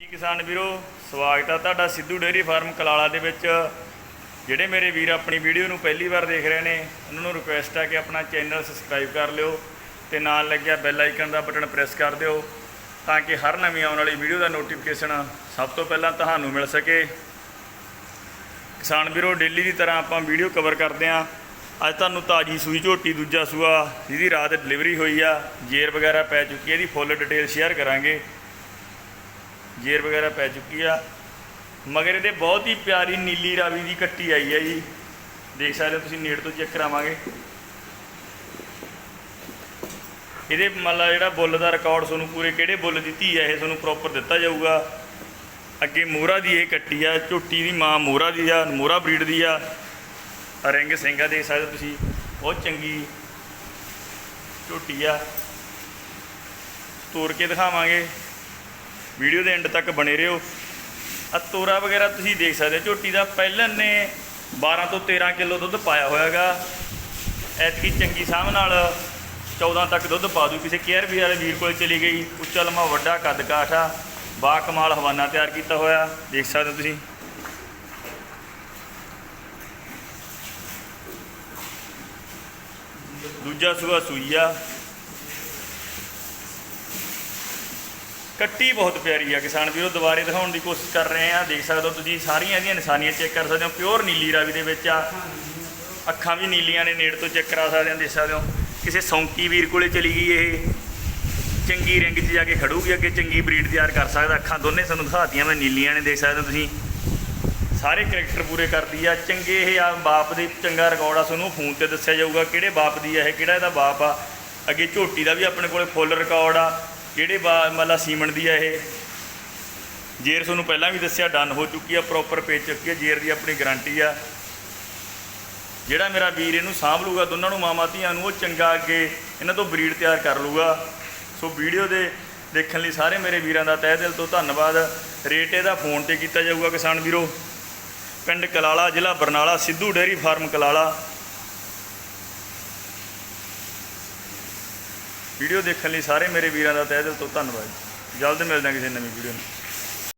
ਜੀ ਕਿਸਾਨ ਵੀਰੋ, ਸਵਾਗਤ ਆ ਤੁਹਾਡਾ ਸਿੱਧੂ ਡੇਅਰੀ ਫਾਰਮ ਕਲਾਲਾ ਦੇ ਵਿੱਚ। ਜਿਹੜੇ ਮੇਰੇ ਵੀਰ ਆਪਣੀ ਵੀਡੀਓ ਨੂੰ ਪਹਿਲੀ ਵਾਰ ਦੇਖ ਰਹੇ ਨੇ, ਉਹਨਾਂ ਨੂੰ ਰਿਕੁਐਸਟ ਆ ਕਿ ਆਪਣਾ ਚੈਨਲ ਸਬਸਕ੍ਰਾਈਬ ਕਰ ਲਿਓ ਤੇ ਨਾਲ ਲੱਗਿਆ ਬੈਲ ਆਈਕਨ ਦਾ ਬਟਨ ਪ੍ਰੈਸ ਕਰ ਦਿਓ ਤਾਂ ਕਿ ਹਰ ਨਵੀਂ ਆਉਣ ਵਾਲੀ ਵੀਡੀਓ ਦਾ ਨੋਟੀਫਿਕੇਸ਼ਨ ਸਭ ਤੋਂ ਪਹਿਲਾਂ ਤੁਹਾਨੂੰ ਮਿਲ ਸਕੇ। ਕਿਸਾਨ ਵੀਰੋ, ਡੇਲੀ ਦੀ ਤਰ੍ਹਾਂ ਆਪਾਂ ਵੀਡੀਓ ਕਵਰ ਕਰਦੇ ਆਂ ਅੱਜ ਤੁਹਾਨੂੰ ਤਾਜੀ ਸੂਈ ਝੋਟੀ, ਦੂਜਾ ਸੂਆ, ਜਿਹਦੀ ਰਾਤ ਡਿਲੀਵਰੀ ਹੋਈ ਆ, ਜੇਰ ਵਗੈਰਾ ਪੈ ਚੁੱਕੀ ਹੈ, ਇਹਦੀ ਫੁੱਲ ਡਿਟੇਲ ਸ਼ੇਅਰ ਕਰਾਂਗੇ। ਜੇਰ ਵਗੈਰਾ ਪੈ ਚੁੱਕੀ ਆ। ਮਗਰ ਇਹਦੇ ਬਹੁਤ ਹੀ ਪਿਆਰੀ ਨੀਲੀ ਰਾਵੀ ਦੀ ਕੱਟੀ ਆਈ ਹੈ ਜੀ। ਦੇਖ ਸਕਦੇ ਹੋ ਤੁਸੀਂ, ਨੇੜ ਤੋਂ ਚੈੱਕ ਕਰਾਵਾਂਗੇ। ਇਹਦੇ ਮਤਲਬ ਜਿਹੜਾ ਬੁੱਲ ਦਾ ਰਿਕਾਰਡ ਤੁਹਾਨੂੰ ਪੂਰੇ ਕਿਹੜੇ ਬੁੱਲ ਦੀ ਧੀ ਹੈ ਇਹ ਤੁਹਾਨੂੰ ਪ੍ਰੋਪਰ ਦਿੱਤਾ ਜਾਊਗਾ। ਅੱਗੇ ਮੋਹਰਾ ਦੀ ਇਹ ਕੱਟੀ ਆ, ਝੋਟੀ ਦੀ ਮਾਂ ਮੋਹਰਾ ਦੀ ਆ, ਮੋਹਰਾ ਬਰੀਡ ਦੀ ਆ। ਰਿੰਗ ਸਿੰਘਾ ਦੇਖ ਸਕਦੇ ਹੋ ਤੁਸੀਂ, ਬਹੁਤ ਚੰਗੀ ਝੋਟੀ ਆ। ਤੋੜ ਕੇ ਦਿਖਾਵਾਂਗੇ। ਵੀਡੀਓ ਦੇ ਐਂਡ ਤੱਕ ਬਣੇ ਰਹੋ। ਆ ਤੋਰਾ ਵਗੈਰਾ ਤੁਸੀਂ ਦੇਖ ਸਕਦੇ ਹੋ, ਝੋਟੀ ਦਾ ਪਹਿਲਾਂ ਨੇ 12 ਤੋਂ 13 ਕਿਲੋ ਦੁੱਧ ਪਾਇਆ ਹੋਇਆਗਾ। ਐਤਕੀ ਚੰਗੀ ਸਾਹਮ ਨਾਲ 14 ਤੱਕ ਦੁੱਧ ਪਾ ਦੂ। ਕਿਸੇ ਕੇਅਰ ਵੀ ਵਾਲੇ ਵੀਰ ਕੋਲ ਚਲੀ ਗਈ, ਉੱਚਾ ਲੰਮਾ ਵੱਡਾ ਕੱਦ ਕਾਠ ਆ, ਬਾ ਕਮਾਲ ਹਵਾਨਾ ਤਿਆਰ ਕੀਤਾ ਹੋਇਆ, ਦੇਖ ਸਕਦੇ ਹੋ ਤੁਸੀਂ। ਦੂਜਾ ਸੂਆ ਸੂਈਆ ਕੱਟੀ ਬਹੁਤ ਪਿਆਰੀ ਆ ਕਿਸਾਨ ਵੀਰੋ, ਦੁਬਾਰੇ ਦਿਖਾਉਣ ਦੀ ਕੋਸ਼ਿਸ਼ ਕਰ ਰਹੇ ਆ। ਦੇਖ ਸਕਦੇ ਹੋ ਤੁਸੀਂ, ਸਾਰੀਆਂ ਇਹਦੀਆਂ ਨਿਸ਼ਾਨੀਆਂ ਚੈੱਕ ਕਰ ਸਕਦੇ ਹੋ। ਪਿਓਰ ਨੀਲੀ ਰਾਵੀ ਦੇ ਵਿੱਚ ਆ। ਅੱਖਾਂ ਵੀ ਨੀਲੀਆਂ ਨੇ, ਨੇੜ ਤੋਂ ਚੈੱਕ ਕਰਾ ਸਕਦੇ ਹੋ, ਦੇਖ ਸਕਦੇ ਹੋ। ਕਿਸੇ ਸੌਂਕੀ ਵੀਰ ਕੋਲੇ ਚਲੀ ਗਈ ਇਹ। ਚੰਗੀ ਰਿੰਗ 'ਚ ਜਾ ਕੇ ਖੜੂਗੀ, ਅੱਗੇ ਚੰਗੀ ਬਰੀਡ ਤਿਆਰ ਕਰ ਸਕਦਾ। ਅੱਖਾਂ ਦੋਨੇ ਸਾਨੂੰ ਦਿਖਾਤੀਆਂ ਮੈਂ ਨੀਲੀਆਂ ਨੇ, ਦੇਖ ਸਕਦੇ ਹੋ ਤੁਸੀਂ। ਸਾਰੇ ਕਰੈਕਟਰ ਪੂਰੇ ਕਰਦੀ ਆ। ਚੰਗੇ ਇਹ ਆ, ਬਾਪ ਦੇ ਚੰਗਾ ਰਿਕਾਰਡ ਆ। ਤੁਹਾਨੂੰ ਫੋਨ ਤੇ ਦੱਸਿਆ ਜਾਊਗਾ ਕਿਹੜੇ ਬਾਪ ਦੀ ਆ ਇਹ, ਕਿਹੜਾ ਇਹਦਾ ਬਾਪ ਆ। ਅੱਗੇ ਝੋਟੀ ਦਾ ਵੀ ਆਪਣੇ ਕੋਲੇ ਫੁੱਲ ਰਿਕਾਰਡ ਆ। ਕਿਹੜੇ ਬਾ ਮਤਲਬ ਸੀਮਨ ਦੀ ਆ ਇਹ? ਜੇਰ ਤੁਹਾਨੂੰ ਪਹਿਲਾਂ ਵੀ ਦੱਸਿਆ, ਡਨ ਹੋ ਚੁੱਕੀ ਆ ਪ੍ਰੋਪਰ ਪੇਜ ਚੁੱਕੀ ਆ, ਜੇਰ ਦੀ ਆਪਣੀ ਗਾਰੰਟੀ ਆ। ਜਿਹੜਾ ਮੇਰਾ ਵੀਰ ਇਹਨੂੰ ਸਾਂਭ ਲੂਗਾ, ਦੋਨਾਂ ਨੂੰ ਮਾਮਾ ਧੀਆਂ ਨੂੰ, ਉਹ ਚੰਗਾ ਅੱਗੇ ਇਹਨਾਂ ਤੋਂ ਬਰੀਡ ਤਿਆਰ ਕਰ ਲੂਗਾ। ਸੋ ਵੀਡੀਓ ਦੇ ਦੇਖਣ ਲਈ ਸਾਰੇ ਮੇਰੇ ਵੀਰਾਂ ਦਾ ਤਹਿ ਦਿਲ ਤੋਂ ਧੰਨਵਾਦ। ਰੇਟ ਇਹਦਾ ਫੋਨ ਤੇ ਕੀਤਾ ਜਾਊਗਾ ਕਿਸਾਨ ਵੀਰੋ। ਪਿੰਡ ਕਲਾਲਾ, ਜ਼ਿਲ੍ਹਾ Barnala, Sidhu dairy farm Kalala. Video ਦੇਖਣ ਲਈ ਸਾਰੇ ਮੇਰੇ ਵੀਰਾਂ ਦਾ ਤਹਿ ਦਿਲ ਤੋਂ ਧੰਨਵਾਦ। ਜਲਦ ਮਿਲਦੇ ਹਾਂ ਕਿਸੇ ਨਵੀਂ ਵੀਡੀਓ ਨਾਲ।